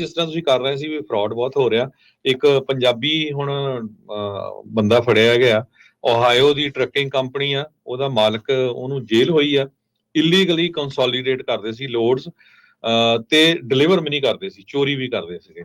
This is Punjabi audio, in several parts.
ਜਿਸ ਤਰ੍ਹਾਂ ਤੁਸੀਂ ਕਰ ਰਹੇ ਸੀ ਵੀ ਫਰਾਡ ਬਹੁਤ ਹੋ ਰਿਹਾ। ਇੱਕ ਪੰਜਾਬੀ ਹੁਣ ਬੰਦਾ ਫੜਿਆ ਗਿਆ। ਓਹਾਇਓ ਦੀ ਟਰੱਕਿੰਗ ਕੰਪਨੀ ਆ ਉਹਦਾ ਮਾਲਕ ਉਹਨੂੰ ਜੇਲ੍ਹ ਹੋਈ ਆ। ਇਲੀਗਲੀ ਕੰਸੋਲੀਡੇਟ ਕਰਦੇ ਸੀ ਲੋਡਸ ਤੇ ਡਿਲੀਵਰ ਵੀ ਨਹੀਂ ਕਰਦੇ ਸੀ ਚੋਰੀ ਵੀ ਕਰਦੇ ਸੀਗੇ।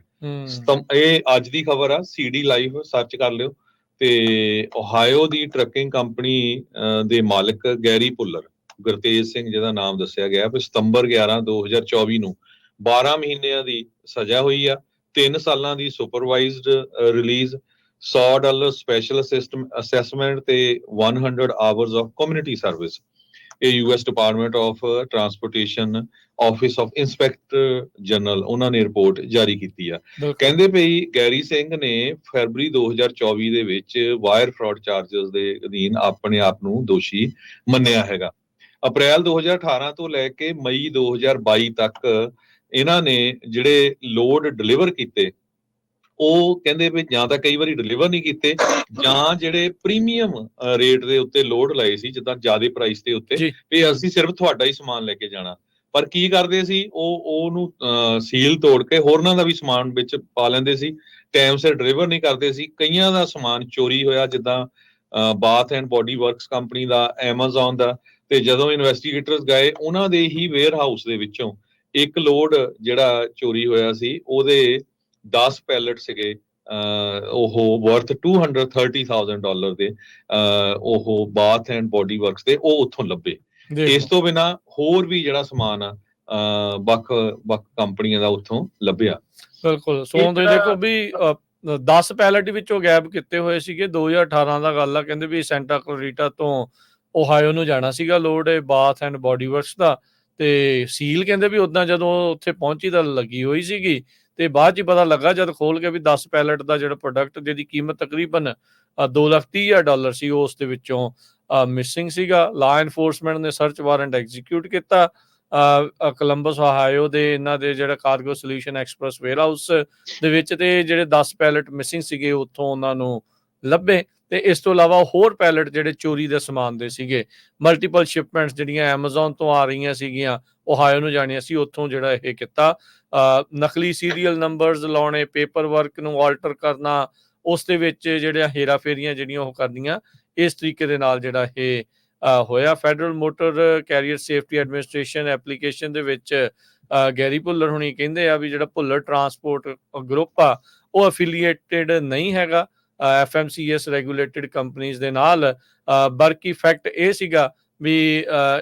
ਇਹ ਅੱਜ ਦੀ ਖਬਰ ਆ ਸੀਡੀ ਲਾਈਵ ਸਰਚ ਕਰ ਲਿਓ। ਤੇ ਓਹਾਇਓ ਦੀ ਟਰੱਕਿੰਗ ਕੰਪਨੀ ਦੇ ਮਾਲਕ ਗੈਰੀ ਪੁੱਲਰ ਗੁਰਤੇਜ ਸਿੰਘ ਜਿਹਦਾ ਨਾਮ ਦੱਸਿਆ ਗਿਆ ਵੀ ਸਤੰਬਰ 11 2024 ਨੂੰ 12 ਮਹੀਨਿਆਂ ਦੀ ਸਜ਼ਾ ਹੋਈ ਆ 3 ਸਾਲਾਂ ਦੀ supervised release 100 dollar special system assessment ਤੇ 100 ਆਵਰਸ ਆਫ ਕਮਿਊਨਿਟੀ ਸਰਵਿਸ ਇਹ US department of transportation office of inspector general ਉਹਨਾਂ ਨੇ ਰਿਪੋਰਟ ਜਾਰੀ ਕੀਤੀ ਆ। ਕਹਿੰਦੇ ਪਈ ਗੈਰੀ ਸਿੰਘ ਨੇ ਫਰਵਰੀ 2024 ਦੇ ਵਿੱਚ ਵਾਇਰ ਫਰਾਡ ਚਾਰजेस ਦੇ ਅਧੀਨ ਆਪਣੇ ਆਪ ਨੂੰ ਦੋਸ਼ੀ ਮੰਨਿਆ ਹੈਗਾ। ਅਪ੍ਰੈਲ 2018 ਤੋਂ ਲੈ ਕੇ ਮਈ 2022 ਤੱਕ ਇਹਨਾਂ ਨੇ ਜਿਹੜੇ ਲੋਡ ਡਿਲੀਵਰ ਕੀਤੇ ਉਹ ਕਹਿੰਦੇ ਵੀ ਜਾਂ ਤਾਂ ਕਈ ਵਾਰੀ ਡਿਲੀਵਰ ਨਹੀਂ ਕੀਤੇ ਜਾਂ ਜਿਹੜੇ ਪ੍ਰੀਮੀਅਮ ਰੇਟ ਦੇ ਉੱਤੇ ਲੋਡ ਲਏ ਸੀ ਜਿੱਦਾਂ ਜ਼ਿਆਦਾ ਪ੍ਰਾਈਸ ਦੇ ਉੱਤੇ। ਵੀ ਅਸੀਂ ਸਿਰਫ ਤੁਹਾਡਾ ਹੀ ਸਮਾਨ ਲੈ ਕੇ ਜਾਣਾ। ਪਰ ਕੀ ਕਰਦੇ ਸੀ ਉਹ ਉਹਨੂੰ ਸੀਲ ਤੋੜ ਕੇ ਹੋਰਨਾਂ ਦਾ ਵੀ ਸਮਾਨ ਵਿੱਚ ਪਾ ਲੈਂਦੇ ਸੀ। ਟਾਈਮ ਸਿਰ ਡਿਲੀਵਰ ਨਹੀਂ ਕਰਦੇ ਸੀ। ਕਈਆਂ ਦਾ ਸਮਾਨ ਚੋਰੀ ਹੋਇਆ ਜਿੱਦਾਂ bath and body works company the Amazon ਦਾ ਤੇ ਜਦੋਂ ਇਨਵੈਸਟੀਗੇਟਰਸ ਗਏ ਉਹਨਾਂ ਦੇ ਹੀ ਵੇਅਰ ਹਾਊਸ ਦੇ ਵਿੱਚੋਂ ਇੱਕ ਲੋਡ ਜਿਹੜਾ ਚੋਰੀ ਹੋਇਆ ਸੀ ਉਹਦੇ 10 ਪੈਲਟ ਸੀਗੇ ਉਹ ਵਰਥ 230000 ਡਾਲਰ ਦੇ ਉਹ ਬਾਥ ਐਂਡ ਬਾਡੀ ਵਰਕਸ ਦੇ ਉਹ ਉੱਥੋਂ ਲੱਭੇ। ਇਸ ਤੋਂ ਬਿਨਾ ਹੋਰ ਵੀ ਜਿਹੜਾ ਸਮਾਨ ਆ ਵੱਖ ਵੱਖ ਕੰਪਨੀਆਂ ਦਾ ਉੱਥੋਂ ਲੱਭਿਆ। ਬਿਲਕੁਲ ਸੋ ਤਾਂ- ਦੇਖੋ ਵੀ 10 ਪੈਲਟ ਵਿੱਚੋਂ ਗੈਪ ਕੀਤੇ ਹੋਏ ਸੀਗੇ 2018 ਦਾ ਗੱਲ ਆ ਕਹਿੰਦੇ ਵੀ ਸੈਂਟਾ ਕਲੋਰੀਟਾ ਤੋਂ ਓਹਾਇਓ ਨੂੰ ਜਾਣਾ ਸੀਗਾ ਲੋਡ ਇਹ ਬਾਥ ਐਂਡ ਬਾਡੀ ਵਰਕਸ ਦਾ। ਤੇ ਸੀਲ ਕਹਿੰਦੇ ਵੀ ਉਦਾਂ ਜਦੋਂ ਉੱਥੇ ਪਹੁੰਚੀ ਤਾਂ ਲੱਗੀ ਹੋਈ ਸੀਗੀ ਤੇ ਬਾਅਦ ਚ ਪਤਾ ਲੱਗਾ ਜਦ ਖੋਲ ਕੇ ਵੀ 10 ਪੈਲਟ ਦਾ ਜਿਹੜਾ ਪ੍ਰੋਡਕਟ ਜਿਹਦੀ ਕੀਮਤ ਤਕਰੀਬਨ 2 ਲੱਖ 30 ਹਜ਼ਾਰ ਡਾਲਰ ਸੀ, ਉਸ ਦੇ ਵਿੱਚੋਂ ਮਿਸਿੰਗ ਸੀਗਾ। ਲਾ ਐਨਫੋਰਸਮੈਂਟ ਨੇ ਸਰਚ ਵਾਰੰਟ ਐਗਜ਼ੀਕਿਊਟ ਕੀਤਾ। ਕੋਲੰਬਸ ਓਹਾਇਓ ਦੇ ਇਹਨਾਂ ਦੇ ਜਿਹੜਾ ਕਾਰਗੋ ਸੋਲੂਸ਼ਨ ਐਕਸਪ੍ਰੈਸ ਵੇਅਰਹਾਊਸ ਦੇ ਵਿੱਚ ਤੇ ਜਿਹੜੇ 10 ਪੈਲਟ ਮਿਸਿੰਗ ਸੀਗੇ, ਉੱਥੋਂ ਉਹਨਾਂ ਨੂੰ ਲੱਭੇ ਤੇ ਇਸ ਤੋਂ ਇਲਾਵਾ ਹੋਰ ਪੈਲਟ ਜਿਹੜੇ ਚੋਰੀ ਦੇ ਸਮਾਨ ਦੇ ਸੀਗੇ ਮਲਟੀਪਲ ਸ਼ਿਪਮੈਂਟਸ ਜਿਹੜੀਆਂ Amazon ਤੋਂ ਆ ਰਹੀਆਂ ਸੀਗੀਆਂ ਓਹਾਇਓ ਨੂੰ ਜਾਣੀਆਂ ਸੀ, ਉੱਥੋਂ ਜਿਹੜਾ ਇਹ ਕੀਤਾ। ਨਕਲੀ ਸੀਰੀਅਲ ਨੰਬਰਸ ਲਾਉਣੇ ਪੇਪਰ ਵਰਕ ਨੂੰ ਆਲਟਰ ਕਰਨਾ, ਉਸ ਦੇ ਵਿੱਚ ਜਿਹੜੀਆਂ ਹੇਰਾਫੇਰੀਆਂ ਜਿਹੜੀਆਂ ਉਹ ਕਰਦੀਆਂ ਇਸ ਤਰੀਕੇ ਦੇ ਨਾਲ ਜਿਹੜਾ ਇਹ ਹੋਇਆ। Federal motor carrier safety administration application ਦੇ ਵਿੱਚ ਗੈਰੀ ਭੁੱਲਰ ਹੁਣੀ ਕਹਿੰਦੇ ਆ ਵੀ ਜਿਹੜਾ ਭੁੱਲਰ ਟਰਾਂਸਪੋਰਟ ਗਰੁੱਪ ਆ, ਉਹ ਅਫੀਲੀਏਟਡ ਨਹੀਂ ਹੈਗਾ। ਐਫਐਮਸੀਐਸ ਰੈਗੂਲੇਟਡ ਕੰਪਨੀਆਂ ਦੇ ਨਾਲ ਬਰਕੀ ਫੈਕਟ ਇਹ ਸੀਗਾ ਵੀ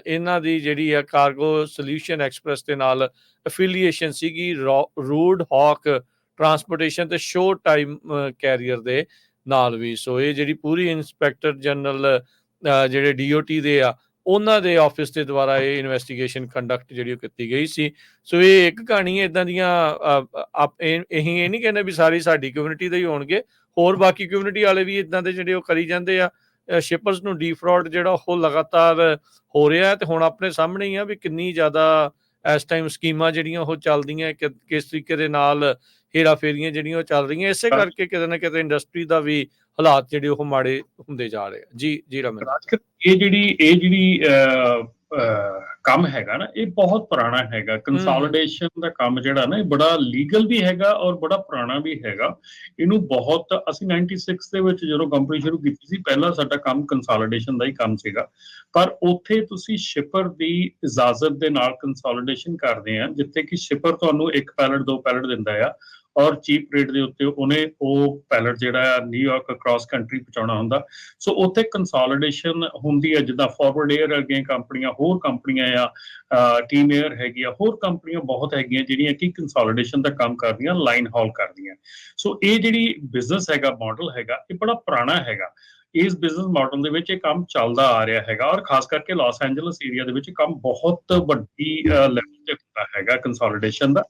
ਇਹਨਾਂ ਦੀ ਜਿਹੜੀ ਆ ਕਾਰਗੋ ਸੋਲੂਸ਼ਨ ਐਕਸਪ੍ਰੈਸ ਦੇ ਨਾਲ ਅਫੀਲੀਏਸ਼ਨ ਸੀਗੀ ਰੂਡ ਹਾਕ ਟਰਾਂਸਪੋਰਟੇਸ਼ਨ ਤੇ ਸ਼ੋਰਟ ਟਾਈਮ ਕੈਰੀਅਰ ਦੇ ਨਾਲ ਵੀ। ਸੋ ਇਹ ਜਿਹੜੀ ਪੂਰੀ ਇਨਸਪੈਕਟਰ ਜਨਰਲ ਜਿਹੜੇ ਡੀਓਟੀ ਦੇ ਆ ਉਹਨਾਂ ਦੇ ਆਫਿਸ ਦੇ ਦੁਆਰਾ ਇਹ ਇਨਵੈਸਟੀਗੇਸ਼ਨ ਕੰਡਕਟ ਜਿਹੜੀ ਉਹ ਕੀਤੀ ਗਈ ਸੀ। ਸੋ ਇਹ ਇੱਕ ਕਹਾਣੀ ਹੈ ਇਦਾਂ ਦੀਆਂ ਅ, ਇਹ ਇਹ ਨਹੀਂ ਕਹਿੰਦੇ ਵੀ ਸਾਰੀ ਸਾਡੀ ਕਮਿਊਨਿਟੀ ਦੇ ਹੀ ਹੋਣਗੇ। ਹੋਰ ਬਾਕੀ ਕਮਿਊਨਿਟੀ ਵਾਲੇ ਵੀ ਇਦਾਂ ਦੇ ਜਿਹੜੇ ਉਹ ਕਰੀ ਜਾਂਦੇ ਆ ਸ਼ਿਪਰਸ ਨੂੰ ਡੀਫਰਾਡ ਜਿਹੜਾ ਉਹ ਲਗਾਤਾਰ ਹੋ ਰਿਹਾ ਹੈ ਤੇ ਹੁਣ ਆਪਣੇ ਸਾਹਮਣੇ ਹੀ ਆ ਵੀ ਕਿੰਨੀ ਜ਼ਿਆਦਾ ਇਸ ਟਾਈਮ ਸਕੀਮਾਂ ਜਿਹੜੀਆਂ ਉਹ ਚੱਲਦੀਆਂ ਕਿਸ ਤਰੀਕੇ ਦੇ ਨਾਲ ਹੇਰਾ ਫੇਰੀਆਂ ਜਿਹੜੀਆਂ ਉਹ ਚੱਲ ਰਹੀਆਂ ਇਸੇ ਕਰਕੇ ਕਿਤੇ ਨਾ ਕਿਤੇ ਇੰਡਸਟਰੀ ਦਾ ਵੀ ਹਾਲਾਤ ਜਿਹੜੇ ਉਹ ਮਾੜੇ ਹੁੰਦੇ ਜਾ ਰਹੇ ਜੀ ਜੀ ਰਮਨ। ਇਹ ਜਿਹੜੀ ਇਹ ਜਿਹੜੀ ਕੰਮ ਹੈਗਾ ਨਾ ਇਹ ਬਹੁਤ ਪੁਰਾਣਾ ਹੈਗਾ। ਕੰਸੋਲੀਡੇਸ਼ਨ ਦਾ ਕੰਮ ਜਿਹੜਾ ਨਾ ਇਹ ਬੜਾ ਲੀਗਲ ਵੀ ਹੈਗਾ ਔਰ ਬੜਾ ਪੁਰਾਣਾ ਵੀ ਹੈਗਾ। ਇਹਨੂੰ ਬਹੁਤ ਅਸੀਂ 96 ਦੇ ਵਿੱਚ ਜਦੋਂ ਕੰਪਨੀ ਸ਼ੁਰੂ ਕੀਤੀ ਸੀ ਪਹਿਲਾਂ ਸਾਡਾ ਕੰਮ ਕੰਸੋਲੀਡੇਸ਼ਨ ਦਾ ਹੀ ਕੰਮ ਸੀਗਾ। ਪਰ ਉੱਥੇ ਤੁਸੀਂ ਸ਼ਿਪਰ ਦੀ ਇਜਾਜ਼ਤ ਦੇ ਨਾਲ ਕੰਸੋਲੀਡੇਸ਼ਨ ਕਰਦੇ ਆ ਜਿੱਥੇ ਕਿ ਸ਼ਿਪਰ ਤੁਹਾਨੂੰ ਇੱਕ ਪੈਲਟ ਦੋ ਪੈਲਟ ਦਿੰਦਾ ਆ। ਔਰ ਚੀਪ ਰੇਟ ਦੇ ਉੱਤੇ ਉਹਨੇ ਉਹ ਪੈਲਟ ਜਿਹੜਾ ਆ ਨਿਊਯਾਰਕ ਅਕ੍ਰੋਸ ਕੰਟਰੀ ਪਹੁੰਚਾਉਣਾ ਹੁੰਦਾ। ਸੋ ਉੱਥੇ ਕੰਸੋਲੀਡੇਸ਼ਨ ਹੁੰਦੀ ਹੈ, ਜਿੱਦਾਂ ਫਾਰਵਰਡ 에ਅਰ ਅੱਗੇ ਕੰਪਨੀਆਂ, ਹੋਰ ਕੰਪਨੀਆਂ ਆ ਟੀਮ 에ਅਰ ਹੈਗੀ ਆ, ਹੋਰ ਕੰਪਨੀਆਂ ਬਹੁਤ ਹੈਗੀਆਂ ਜਿਹੜੀਆਂ ਕਿ ਕੰਸੋਲੀਡੇਸ਼ਨ ਦਾ ਕੰਮ ਕਰਦੀਆਂ ਲਾਈਨ ਹਾਲ ਕਰਦੀਆਂ ਸੋ ਇਹ ਜਿਹੜੀ ਬਿਜ਼ਨਸ ਹੈਗਾ ਮਾਡਲ ਹੈਗਾ, ਇਹ ਬੜਾ ਪੁਰਾਣਾ ਹੈਗਾ। ਇਸ ਬਿਜ਼ਨਸ ਮਾਡਲ ਦੇ ਵਿੱਚ ਇਹ ਕੰਮ ਚੱਲਦਾ ਆ ਰਿਹਾ ਹੈਗਾ ਔਰ ਖਾਸ ਕਰਕੇ ਲਾਸ ਐਂਜਲਸ ਏਰੀਆ ਦੇ ਵਿੱਚ ਕੰਮ ਬਹੁਤ ਵੱਡੀ ਲੈਵਲ ਤੇ ਹੁੰਦਾ ਹੈਗਾ ਕੰਸੋਲੀਡੇਸ਼ਨ ਦਾ।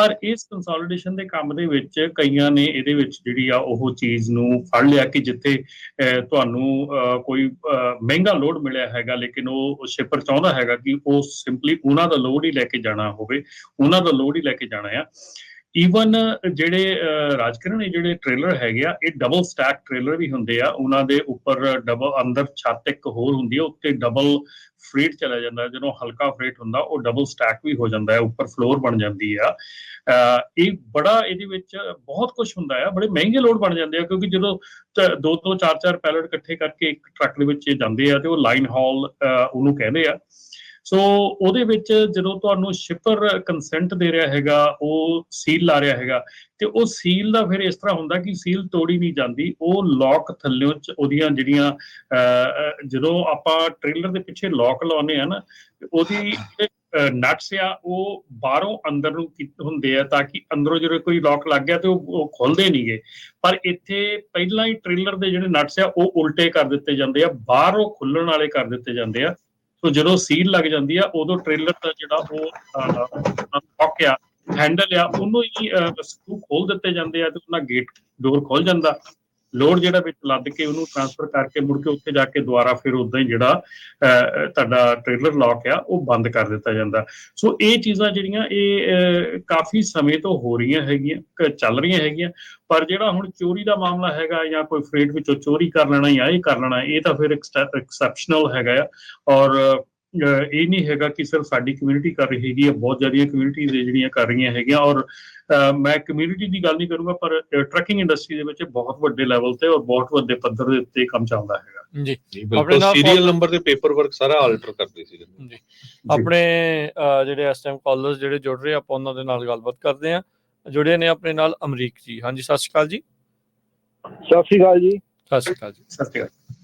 ਪਰ ਇਸ ਕੰਸੋਲੀਡੇਸ਼ਨ ਦੇ ਕੰਮ ਦੇ ਵਿੱਚ ਕਈਆਂ ਨੇ ਇਹਦੇ ਵਿੱਚ ਜਿਹੜੀ ਆ ਉਹ ਚੀਜ਼ ਨੂੰ ਫੜ ਲਿਆ ਕਿ ਜਿੱਥੇ ਅਹ, ਤੁਹਾਨੂੰ ਅਹ, ਕੋਈ ਅਹ, ਮਹਿੰਗਾ ਲੋਡ ਮਿਲਿਆ ਹੈਗਾ ਲੇਕਿਨ ਉਹ ਸ਼ਿਪਰ ਚਾਹੁੰਦਾ ਹੈਗਾ ਕਿ ਉਹ ਸਿੰਪਲੀ ਉਹਨਾਂ ਦਾ ਲੋਡ ਹੀ ਲੈ ਕੇ ਜਾਣਾ ਹੋਵੇ ਉਹਨਾਂ ਦਾ ਲੋਡ ਹੀ ਲੈ ਕੇ ਜਾਣਾ ਆ। ਈਵਨ ਜਿਹੜੇ ਅਹ, ਰਾਜਕਿਰਨ ਜਿਹੜੇ ਟ੍ਰੇਲਰ ਹੈਗੇ ਆ ਇਹ ਡਬਲ ਸਟੈਕ ਟ੍ਰੇਲਰ ਵੀ ਹੁੰਦੇ ਆ। ਉਹਨਾਂ ਦੇ ਉੱਪਰ ਡਬਲ ਅੰਦਰ ਛੱਤ ਇੱਕ ਹੋਰ ਹੁੰਦੀ ਹੈ ਉੱਤੇ ਡਬਲ ਫreight ਚਲਾ ਜਾਂਦਾ। ਜਦੋਂ ਹਲਕਾ freight ਹੁੰਦਾ ਉਹ ਡਬਲ ਸਟੈਕ ਵੀ ਹੋ ਜਾਂਦਾ ਹੈ ਉੱਪਰ ਫਲੋਰ ਬਣ ਜਾਂਦੀ ਆ। ਇਹ ਬੜਾ ਇਹਦੇ ਵਿੱਚ ਬਹੁਤ ਕੁਝ ਹੁੰਦਾ ਆ। ਬੜੇ ਮਹਿੰਗੇ ਲੋਡ ਬਣ ਜਾਂਦੇ ਆ ਕਿਉਂਕਿ ਜਦੋਂ ਦੋ ਦੋ ਚਾਰ ਚਾਰ ਪੈਲਟ ਇਕੱਠੇ ਕਰਕੇ ਇੱਕ ਟਰੱਕ ਦੇ ਵਿੱਚ ਜਾਂਦੇ ਆ ਤੇ ਉਹ ਲਾਈਨ ਹਾਲ ਉਹਨੂੰ ਕਹਿੰਦੇ ਆ। ਸੋ ਉਹਦੇ ਵਿੱਚ ਜਦੋਂ ਤੁਹਾਨੂੰ ਸ਼ਿਪਰ ਕੰਸੈਂਟ ਦੇ ਰਿਹਾ ਹੈਗਾ ਉਹ ਸੀਲ ਲਾ ਰਿਹਾ ਹੈਗਾ ਤੇ ਉਹ ਸੀਲ ਦਾ ਫਿਰ ਇਸ ਤਰ੍ਹਾਂ ਹੁੰਦਾ ਕਿ ਸੀਲ ਤੋੜੀ ਨਹੀਂ ਜਾਂਦੀ ਉਹ ਲੌਕ ਥੱਲਿਓਂ ਚ ਉਹਦੀਆਂ ਜਿਹੜੀਆਂ ਅਹ, ਜਦੋਂ ਆਪਾਂ ਟ੍ਰੇਲਰ ਦੇ ਪਿੱਛੇ ਲੌਕ ਲਾਉਨੇ ਆ ਨਾ ਤੇ ਉਹਦੀ ਨਟਸ ਆ ਉਹ ਬਾਹਰੋਂ ਅੰਦਰ ਨੂੰ ਹੁੰਦੇ ਆ ਤਾਂ ਕਿ ਅੰਦਰੋਂ ਜਦੋਂ ਕੋਈ ਲੌਕ ਲੱਗ ਗਿਆ ਤੇ ਉਹ ਉਹ ਖੁੱਲਦੇ ਨਹੀਂਗੇ ਪਰ ਇੱਥੇ ਪਹਿਲਾਂ ਹੀ ਟ੍ਰੇਲਰ ਦੇ ਜਿਹੜੇ ਨਟਸ ਆ ਉਹ ਉਲਟੇ ਕਰ ਦਿੱਤੇ ਜਾਂਦੇ ਆ ਬਾਹਰੋਂ ਖੁੱਲਣ ਵਾਲੇ ਕਰ ਦਿੱਤੇ ਜਾਂਦੇ ਆ। ਸੋ ਜਦੋਂ ਸੀਲ ਲੱਗ ਜਾਂਦੀ ਆ, ਉਦੋਂ ਟ੍ਰੇਲਰ ਦਾ ਜਿਹੜਾ ਉਹ ਲੌਕ ਆ ਹੈਂਡਲ ਆ, ਉਹਨੂੰ ਹੀ ਸਕਰੂ ਖੋਲ ਦਿੱਤੇ ਜਾਂਦੇ ਆ ਤੇ ਉਹਨਾਂ ਗੇਟ ਡੋਰ ਖੋਲ ਜਾਂਦਾ। ਲੋਡ ਜਿਹੜਾ ਵਿੱਚ ਲੱਦ ਕੇ ਉਹਨੂੰ ਟ੍ਰਾਂਸਫਰ ਕਰਕੇ ਮੁੜ ਕੇ ਉੱਥੇ ਜਾ ਕੇ ਦੁਬਾਰਾ ਫਿਰ ਉਦਾਂ ਹੀ ਜਿਹੜਾ ਤੁਹਾਡਾ ਟ੍ਰੇਲਰ ਲੌਕ ਆ, ਉਹ ਬੰਦ ਕਰ ਦਿੱਤਾ ਜਾਂਦਾ। ਸੋ ਇਹ ਚੀਜ਼ਾਂ ਜਿਹੜੀਆਂ ਇਹ ਕਾਫੀ ਸਮੇਂ ਤੋਂ ਹੋ ਰਹੀਆਂ ਹੈਗੀਆਂ ਚੱਲ ਰਹੀਆਂ ਹੈਗੀਆਂ। ਪਰ ਜਿਹੜਾ ਹੁਣ ਚੋਰੀ ਦਾ ਮਾਮਲਾ ਹੈਗਾ ਜਾਂ ਕੋਈ ਫਰੇਟ ਵਿੱਚੋਂ ਚੋਰੀ ਕਰ ਲੈਣਾ ਜਾਂ ਇਹ ਕਰ ਲੈਣਾ, ਇਹ ਤਾਂ ਫਿਰ ਐਕਸੈਪਸ਼ਨਲ ਹੈਗਾ ਆ। ਔਰ ਇਹ ਨਹੀਂ ਹੈਗਾ ਕਿ ਸਿਰਫ ਸਾਡੀ ਕਮਿਊਨਿਟੀ ਕਰ ਰਹੀ ਹੈਗੀ ਹੈ ਬਹੁਤ ਜ਼ਿਆਦੀਆਂ ਕਮਿਊਨਿਟੀਜ਼ ਜਿਹੜੀਆਂ ਕਰ ਰਹੀਆਂ ਹੈਗੀਆਂ ਔਰ ਮੈਂ ਕਮਿਊਨਿਟੀ ਦੀ ਗੱਲ ਨਹੀਂ ਕਰੂੰਗਾ ਪਰ ਟਰੱਕਿੰਗ ਇੰਡਸਟਰੀ ਦੇ ਵਿੱਚ ਬਹੁਤ ਵੱਡੇ ਲੈਵਲ ਤੇ ਔਰ ਬਹੁਤ ਵੱਡੇ ਪੱਧਰ ਦੇ ਉੱਤੇ ਕੰਮ ਚੱਲਦਾ ਹੈਗਾ। ਜੀ। ਬਿਲਕੁਲ ਨਾਲ ਸੀਰੀਅਲ ਨੰਬਰ ਤੇ ਪੇਪਰ ਵਰਕ ਸਾਰਾ ਆਲਟਰ ਕਰਦੇ ਸੀ ਜੀ। ਆਪਣੇ ਜਿਹੜੇ ਇਸ ਟਾਈਮ ਕਾਲਰਸ ਜਿਹੜੇ ਜੁੜ ਰਹੇ ਆਪਾਂ ਉਹਨਾਂ ਦੇ ਨਾਲ ਗੱਲਬਾਤ ਕਰਦੇ ਆ। ਜੁੜੇ ਨੇ ਆਪਣੇ ਨਾਲ ਅਮਰੀਕ ਜੀ। ਹਾਂਜੀ ਸਤਿ ਸ਼੍ਰੀ ਅਕਾਲ ਜੀ। ਸਤਿ ਸ਼੍ਰੀ ਅਕਾਲ ਜੀ। ਸਤਿ ਸ਼੍ਰੀ ਅਕਾਲ ਜੀ। ਸਤਿ ਸ਼੍ਰੀ ਅਕਾਲ।